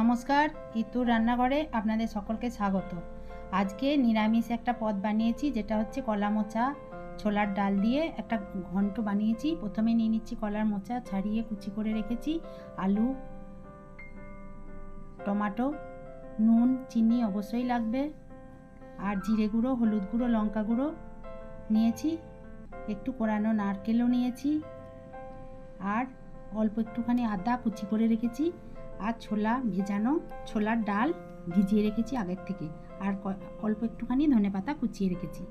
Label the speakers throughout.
Speaker 1: নমস্কার ইতুর রান্নাঘরে আপনাদের সকলকে স্বাগত। আজকে নিরামিষ একটা পদ বানিয়েছি, যেটা হচ্ছে কলা মোচা, ছোলার ডাল দিয়ে একটা ঘন্ট বানিয়েছি। প্রথমে নিয়ে নিচ্ছি কলার মোচা, ছাড়িয়ে কুচি করে রেখেছি আলু, টমাটো, নুন, চিনি অবশ্যই লাগবে। আর জিরে গুঁড়ো, হলুদ গুঁড়ো, লঙ্কা গুঁড়ো নিয়েছি। একটু কোরানো নারকেলও নিয়েছি। আর অল্প একটুখানি আদা কুচি করে রেখেছি। আর ছোলা ভেজানো, ছোলার ডাল ভিজিয়ে রেখেছি আগের থেকে। আর অল্প একটুখানি ধনে পাতা কুচিয়ে রেখেছি।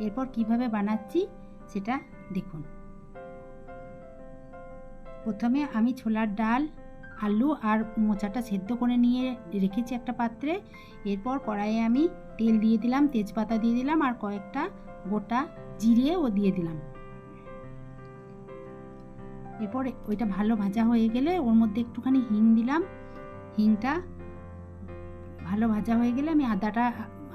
Speaker 1: এরপর কীভাবে বানাচ্ছি সেটা দেখুন। প্রথমে আমি ছোলার ডাল, আলু আর মোচাটা সেদ্ধ করে নিয়ে রেখেছি একটা পাত্রে। এরপর কড়াইয়ে আমি তেল দিয়ে দিলাম, তেজপাতা দিয়ে দিলাম আর কয়েকটা গোটা জিরেও দিয়ে দিলাম। এরপর ওইটা ভালো ভাজা হয়ে গেলে ওর মধ্যে একটুখানি হিং দিলাম। হিংটা ভালো ভাজা হয়ে গেলে আমি আদাটা,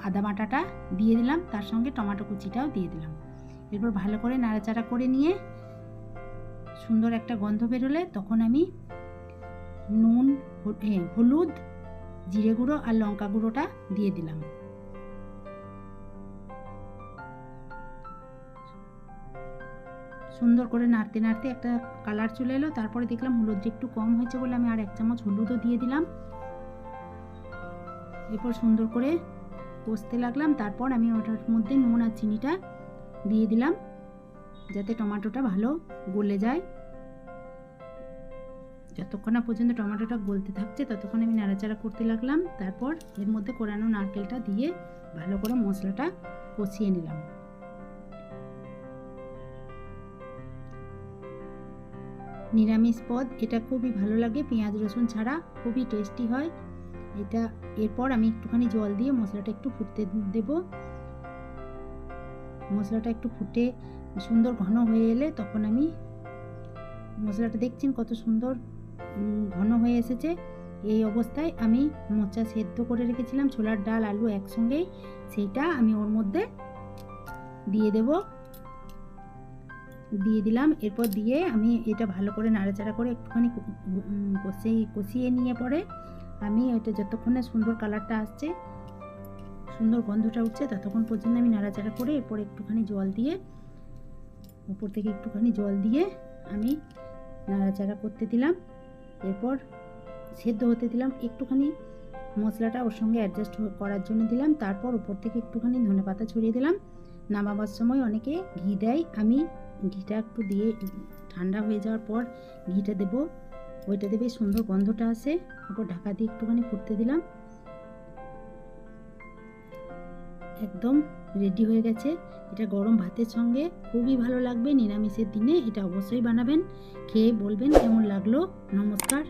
Speaker 1: আদা বাটাটা দিয়ে দিলাম, তার সঙ্গে টমেটো কুচিটাও দিয়ে দিলাম। এরপর ভালো করে নাড়াচাড়া করে নিয়ে সুন্দর একটা গন্ধ বেরোলে তখন আমি নুন হলুদ, জিরে গুঁড়ো আর লঙ্কা গুঁড়োটা দিয়ে দিলাম। সুন্দর করে নাড়তে নাড়তে একটা কালার চলে এলো। তারপরে দেখলাম হলুদটা একটু কম হয়েছে বলে আমি আর এক চামচ হলুদও দিয়ে দিলাম। এরপর সুন্দর করে কষতে লাগলাম। তারপর আমি ওটার মধ্যে নুন আর চিনিটা দিয়ে দিলাম, যাতে টমেটোটা ভালো গলে যায়। যতক্ষণ না পর্যন্ত টমেটোটা গলতে থাকছে, ততক্ষণ আমি নাড়াচাড়া করতে লাগলাম। তারপর এর মধ্যে কোরানো নারকেলটা দিয়ে ভালো করে মশলাটা কষিয়ে নিলাম। নিরামিষ পদ, এটা খুবই ভালো লাগে। পেঁয়াজ, রসুন ছাড়া খুবই টেস্টি হয়। এটা এরপর আমি একটুখানি জল দিয়ে মশলাটা একটু ফুটতে দেব। মশলাটা একটু ফুটে সুন্দর ঘন হয়ে এলে তখন আমি মশলাটা দেখছেন কত সুন্দর ঘন হয়ে এসেছে। এই অবস্থায় আমি মোচা সেদ্ধ করে রেখেছিলাম, ছোলার ডাল, আলু একসঙ্গেই। সেইটা আমি ওর মধ্যে দিয়ে দেবো। দিয়ে দিলাম। এরপর দিয়ে আমি এটা ভালো করে নাড়াচাড়া করে একটুখানি কু- উম, কষিয়ে কষিয়ে নিয়ে পরে আমি এটা যতক্ষণে সুন্দর কালারটা আসছে সুন্দর গন্ধটা উঠছে ততক্ষণ পর্যন্ত আমি নাড়াচাড়া করে এরপর একটুখানি জল দিয়ে উপর থেকে একটুখানি জল দিয়ে আমি নাড়াচাড়া করতে দিলাম। এরপর সেদ্ধ হতে দিলাম একটুখানি মশলাটা ওর সঙ্গে অ্যাডজাস্ট করার জন্য দিলাম। তারপর উপর থেকে একটুখানি ধনে পাতা ছড়িয়ে দিলাম। নামাবার সময় অনেকে ঘি দেয়। আমি ঘিটা একটু দিয়ে ঠান্ডা হয়ে যাওয়ার পর ঘিটা দেব। ওইটা দেবে সুন্দর গন্ধটা আসে। ওপর ঢাকা দিয়ে একটুখানি ফুটতে দিলাম। একদম রেডি হয়ে গেছে। এটা গরম ভাতের সঙ্গে খুবই ভালো লাগবে। নিরামিষের দিনে এটা অবশ্যই বানাবেন। খেয়ে বলবেন কেমন লাগল। নমস্কার।